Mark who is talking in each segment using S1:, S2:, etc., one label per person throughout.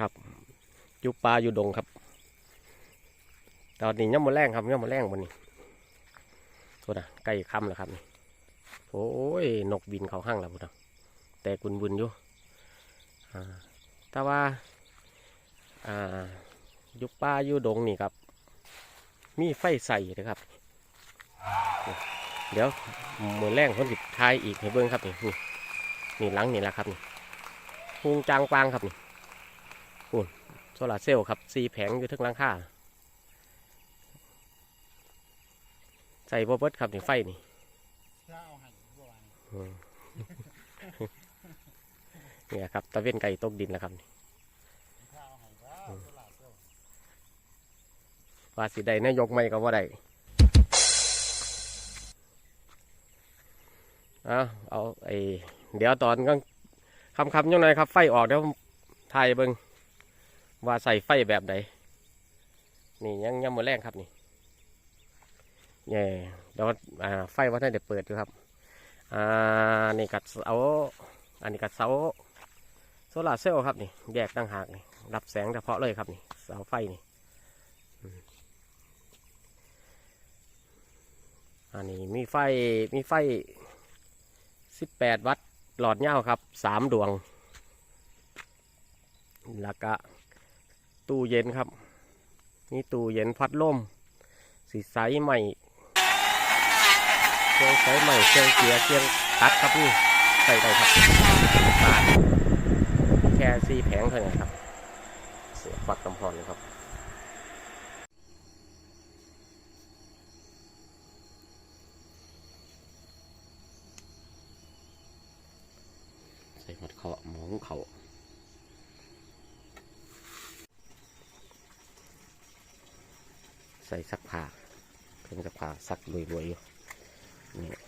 S1: ครับอยู่ป่าอยู่ดงครับ ตอนนี้ย่ำมาแรงครับย่ำมาแรงบนนี้โทษนะใกล้ค่ำแล้วครับนี่โอ้ยนกบินเขาห้างแล้วพุทธแต่กุนบุนอยู่แต่ว่าอยู่ป่าอยู่ดงนี่ครับ มีไฟใส่นะครับ เดี๋ยวมือแรงคนสิทายอีกให้เบิ้งครับนี่นี่หลังนี่แหละครับนี่พุงจางปางครับนี่ ซลาร์เซลล์ครับสีแผงอยู่ทั้งหลังคาใส่บเบิดครับนี่ไฟนี่
S2: ถ้าเอาหันบัววาน
S1: อืมเนี่ยครับตะเวนไก่ตกดินแล้วครับนี่
S2: ถ้าเอาหันว่าตลาดเจ้า
S1: ว่าสิได้นายกไม่ก็ว่าได้เอาเอาไอเดี๋ยวตอนก็คำคำๆยังไงครับ ไฟออกเดี๋ยวทายเบิง ว่าใส่ไฟแบบใดนี่ยังยังมือแรงครับนี่เย่เดี๋ยวอ่าไฟว่าท่านเดี๋ยวเปิดอยู่ครับอ่านี่กัดเสาอันนี้กัดเสาโซลาเซลล์ครับนี่แยกตั้งหากนี่รับแสงเฉพาะเลยครับนี่เสาไฟนี่อันนี้มีไฟมีไฟ 18 วัตต์หลอดเงาครับ 3 ดวง แล้วก็ ตู้เย็นครับ นี่ตู้เย็นพัดลมสีใสใหม่เครื่องใสใหม่เครื่องเกียร์เครื่องตัดครับนี่ใส่ได้ครับแค่ซีแผงเท่านั้นครับเสียบปลักกำพรเลยครับ ใส่หมดเขาหมองเขา ใส่ซักผ้าเครื่องซักผ้าซักรวยๆอยู่นี่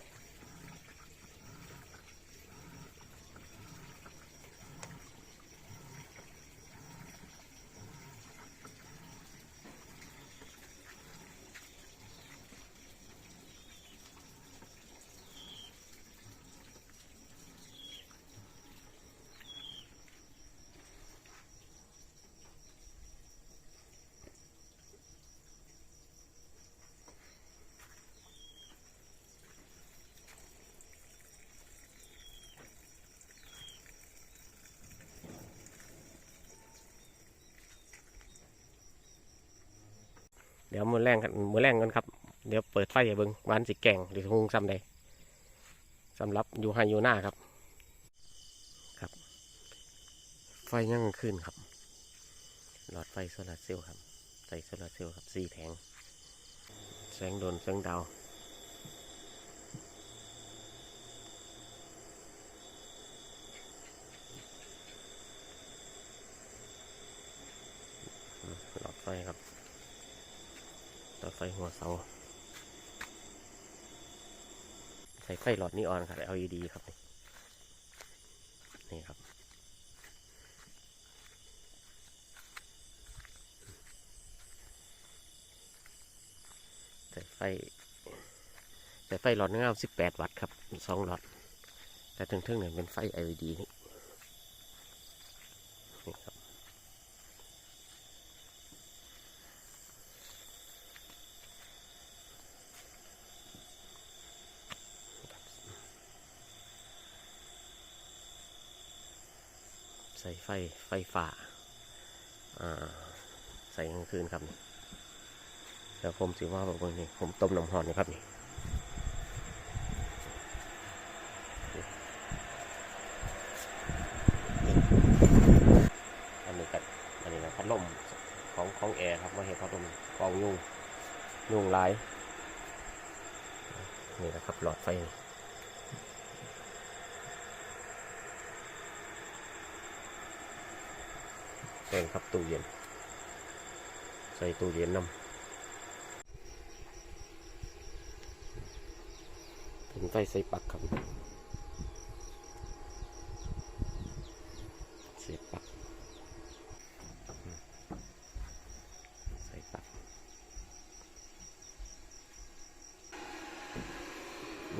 S1: เดี๋ยวมือแรงกันมือแรงกันครับ เดี๋ยวเปิดไฟให้เบิ้งวาอันสิแกงหรือคงซ้ำใดสำหรับอยู่ไฮอยู่หน้าครับ ครับ ไฟยังขึ้นครับ หลอดไฟโซลาร์เซลล์ครับ ใส่โซลาร์เซลล์ครับสี่แผงแสงโดนแสงดาว หลอดไฟครับ หลอดไฟหัวเสา ใส่ไฟหลอดนีออนครับ LED ครับ นี่ครับ ใส่ไฟ ใส่ไฟหลอดเงา18 วัตต์ครับสองหลอด แต่ถึงๆเนี่ยเป็นไฟ LED นี่นี่ ใส่ไฟไฟฟ้าอ่าใส่กลางคืนครับนี่เดี๋ยวผมสิว่าแบบนี่ผมต้มน้ำหอนนะครับนี่อันนี้กับอันนี้นะพัดลมของของแอร์ครับว่าเห็นพัดลมกองยุ่งยุ่งลายนี่นะครับหลอดไฟนี่ แกงครับตู้เย็น ใส่ตู้เย็นน้ำเป็นไฟใส่ปักครับเสียบปักใส่ปัก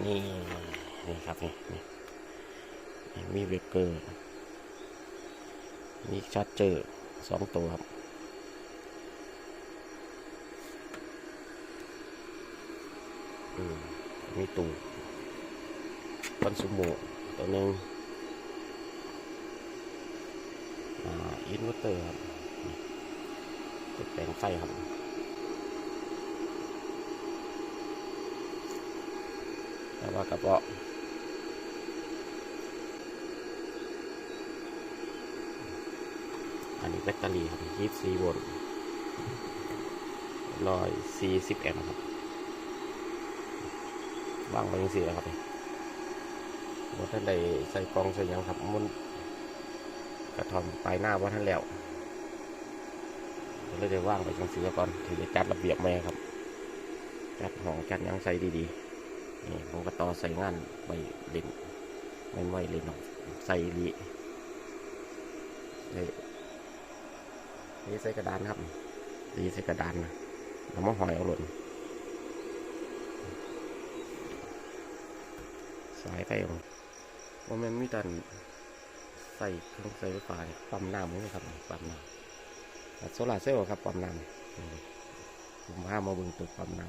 S1: นี่ นี่ครับนี่นี่นี่มีเบรกเกอร์มีชาร์จเจอร์ สองตัวครับ อืมมีตู้คอนซูโมตัวหนึ่งอ่าอินเวอร์เตอร์ครับติดแปลงไฟครับแต่ว่ากระเป๋า อันนี้แบตเตอรี่ครับ24โวลต์140แอมป์ครับวางไว้ยังสี่แล้วครับว่าท่านใดใส่กองใส่ยังครับมุนกระถอมปลายหน้าว่าท่านแล้วเลยได้ว่างไปจังสีก่อนถือจะจัดระเบียบแม่ครับ จัดห้องจัดยังใส่ดีๆนี่ผมก็ต่อใส่งานไว้เล่นไม่ไหวเล่นหรอกใส่ลี นี่ใส่กระดานครับดีใส่กระดานนะแล้วมาหอยเอาหล่นสายไฟของว่ามันมีตันใส่เครื่องใส่ไฟฟ้านี่ปั๊มน้ำนี่ครับปั๊มน้ำโซลาเซลล์ครับปั๊มน้ำผมพามาบิ่งตัวปั๊มน้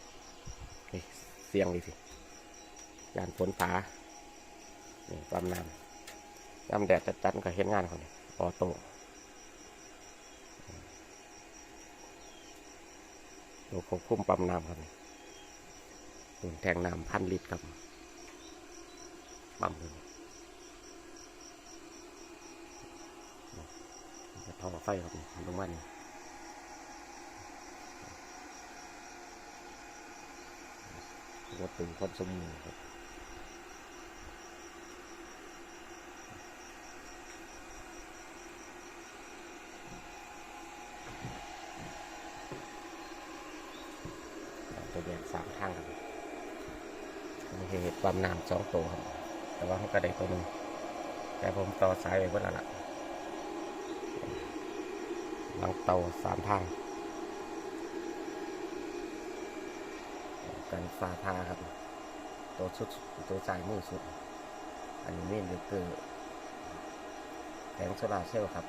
S1: ำนี่เสียงเลยสิยานฝนฟ้านี่ปั๊มน้ำยามแดดจัดๆก็เห็นงานเขานี่ออโต้ ตัวควบคุมปั๊มน้ำครับนี่ตัวแทงน้ำพันลิตรครับ ปั๊มเลยจะท่อไฟครับตรงวันวัดตึงคอนสมูครับตัวแดงสามทางครับนี่คือเห็ด ปั๊มน้ำสองตัวครับ แต่ว่าเขาก็ได้ตัวหนึ่งแต่ผมต่อสายไปเพื่อละหลังเตาสามทางกันฟาพาครับ ตัวสุดตัวสายมือสุด อันนี้นเบเกอร์แผงโซลาเซลล์ครับ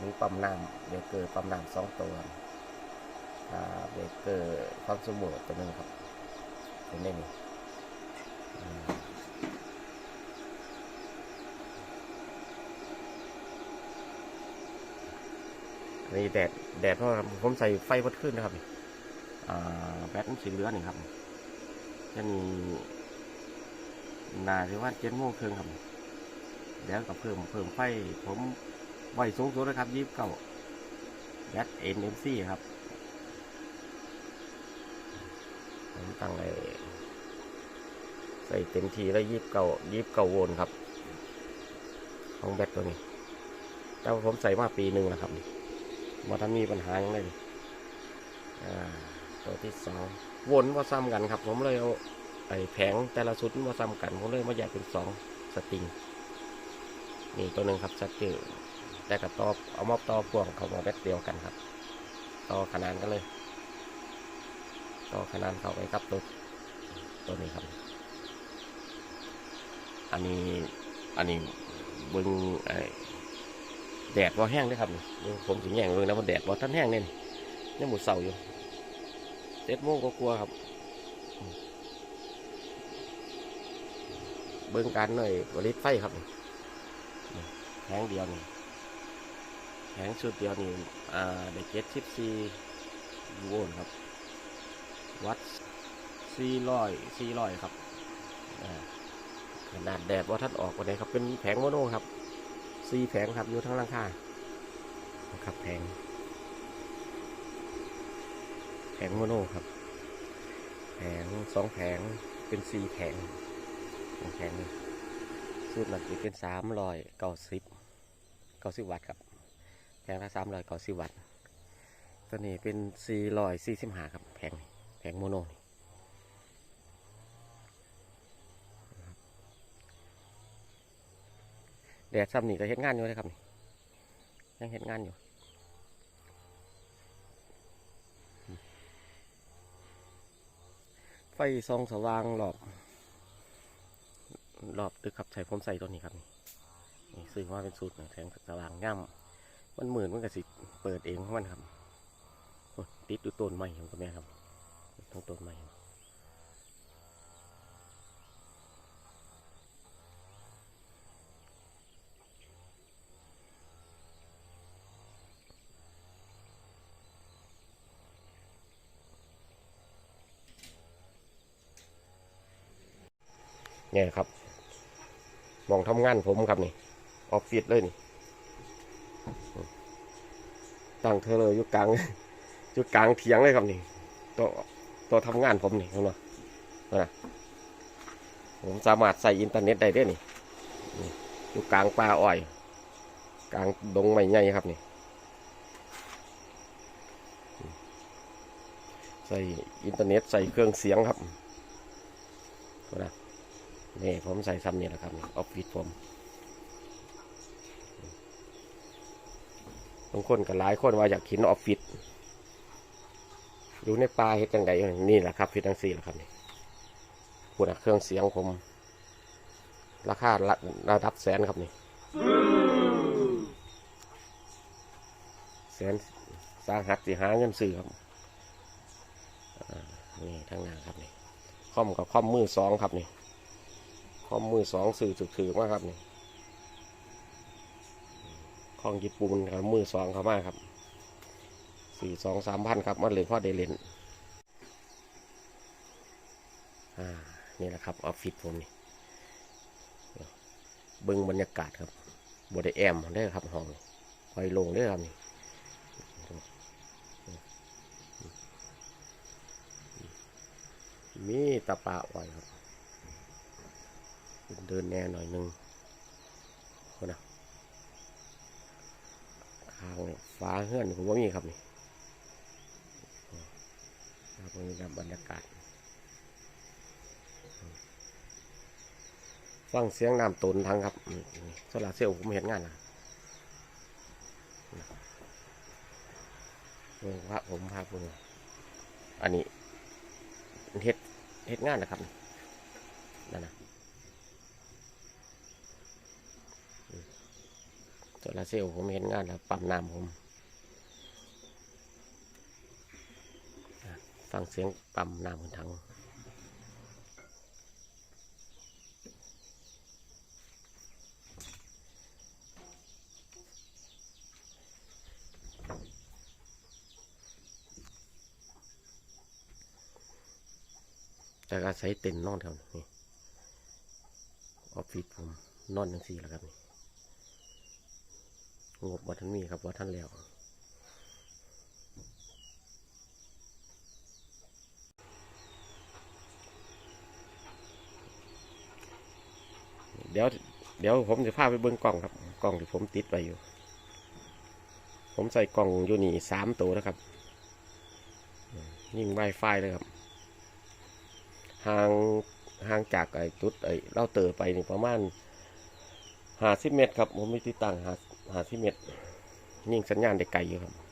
S1: มีปั๊มน้ำเบเกอร์ปั๊มน้ำสองตัวอ่าเบเกอร์ความสมูทตัวนึงครับเป็นได้นี่อืม นนี้แดดแดดเพราะผมใส่ไฟวัดขึ้นนะครับแบตมันสีเหลืองนี่ครับจะมีนาที่ว่าเจ็ดโมงครึ่งครับแล้วก็เพิ่มเพิ่มไฟผมไว้สูงสุดนะครับยี่สิบเก้าแบตเอ็นเอ็มซีครับผมตั้งไว้ ใส่เต็มทีแล้วยิบเก้ายิบเก้าโวลต์ครับ ของแบตตัวนี้ แต่ว่าผมใส่มาปีหนึ่งแล้วครับนี่ว่าถ้ามีปัญหาอย่างไรนี่อ่าตัวที่สองวนว่าซ้ำกันครับ ผมเลยเอาไอ้แผงแต่ละชุดว่าซ้ำกันผมเลยมาแยกเป็นสองสตริงนี่ตัวหนึ่งครับชัดเจนแต่กับตอเอามอบตอพ่วงเขามาแบตเดียวกันครับ ต่อขนานกันเลย ต่อขนานเข้าไปครับตัวนี้ครับ อันนี้อันนี้เบึงไอ้แดดว่าแห้งเด้วยครับผมถึงแย่งเลยนะว่าแดดว่าท่านแห้งเนี่ยนี่ยังหมดเสาอยู่เจ็ดโมงก็กลัวครับ เบิ้งการหน่อยผลิตไฟครับนี่นี่แผงเดียวนี่แผงชุดเดียวนี่อ่าได้เจ็ดสิบสี่โวลต์ครับ วัดสี่ร้อยสี่ร้อยครับอ่า ขนาดแดดว่าท่านออกวันไหนครับ เป็นแผงโมโนครับสี่แผงครับอยู่ทั้งหลังคานะครับแผง แผงโมโนครับ แผงสองแผงเป็นสี่แผงแผงนี่สูตรหลักจะเป็นสามร้อยเก้าสิบเก้าสิบวัตต์ครับแผงละสามร้อยเก้าสิบวัตต์ตัวนี้เป็นสี่ร้อยสี่สิบห้าครับแผงแผงโมโนนี่ ดดซ้ำนี่ก็เห็นงานอยู่เลยครับนี่ยังเห็นงานอยู่ไฟซองสว่างหลอบหลอบตึกครับใส่ผมใส่ตัวนี้ครับนี่ซื้อมาเป็นสูตรแสงสว่างย่ำมันหมื่นมันก็สิเปิดเองของมันครับติดอยู่ต้นไม้ของคุณแม่ครับทั้งต้นไม้ เนี่ยครับมองทำงานผมครับนี่ออฟฟิศเลยนี่ตั้งเธอเลยอยู่กลางอยู่กลางเถียงเลยครับนี่ตัวตัวทำงานผมนี่เห็นไหมนะผมสามารถใส่อินเทอร์เน็ตได้ด้วยนี่อยู่กลางป่าอ้อย กลางดงไม้ใหญ่ครับนี่ใส่อินเทอร์เน็ตใส่เครื่องเสียงครับนะ นี่ผมใส่ซ้ำนี่แหละครับออฟฟิศผมบางคนก็หลายคนว่าอยากขินออฟฟิศอยู่ในป่าเฮ็ดจังไดนี่แหละครับฟิตทั้งสี่แหละครับนี่พูดเครื่องเสียงผม ราคาระระดับแสนครับนี่แสนสร้างหักสิหาเงินซื้อครับนี่ทั้งหน้าครับนี่คอมกับคอมมือสองครับนี่ คอมมือสองสื่อถือๆมากครับนี่ของญี่ปุ่นครับมือสองเขามากครับสี่สองสามพันครับมันเลยพ่อเดเลนอ่านี่แหละครับออฟฟิศผมนี่เบิ้งบรรยากาศครับบไดแอมได้ครับห้องนี่คอยลงได้ครับนี่มีตะปาไว้ครับ เดินแน่หน่อยหนึงคนนะข้างนี่ฟ้าเฮือนผมว่ามีครับนี่ครับนี้ครับบรรยากาศ ฟังเสียงน้ำตนทั้งครับโซลาเซลล์ผมเห็นงานนะเบิ่งพระผมพาเบิ่งอันนี้เฮ็ดเฮ็ดงานนะครับนั่นนะอืม โซลาเซลล์ผมเห็นงานแล้วปั๊มน้ำผม ฟังเสียงปั๊มน้ำบนถังแต่อาศัยเต็นท์นอนแถวนี้ออฟฟิศผมนอนทั้งสี่แล้วครับนี่ งบว่าท่านมีครับว่าท่านแล้วเดี๋ยวเดี๋ยวผมจะพาไปเบิ้งกล้องครับกล้องที่ผมติดไว้อยู่ ผมใส่กล้องอยู่นี่สามตัวนะครับ ยิงไวไฟเลยครับห่างห่างจากไอ้จุดไอ้เล่าเตอไปนี่ประมาณห้าสิเมตรครับ ผมไม่ติดตั้งห้า หาที่เม็ดยิงสัญญาณได้ไกลอยู่ครับ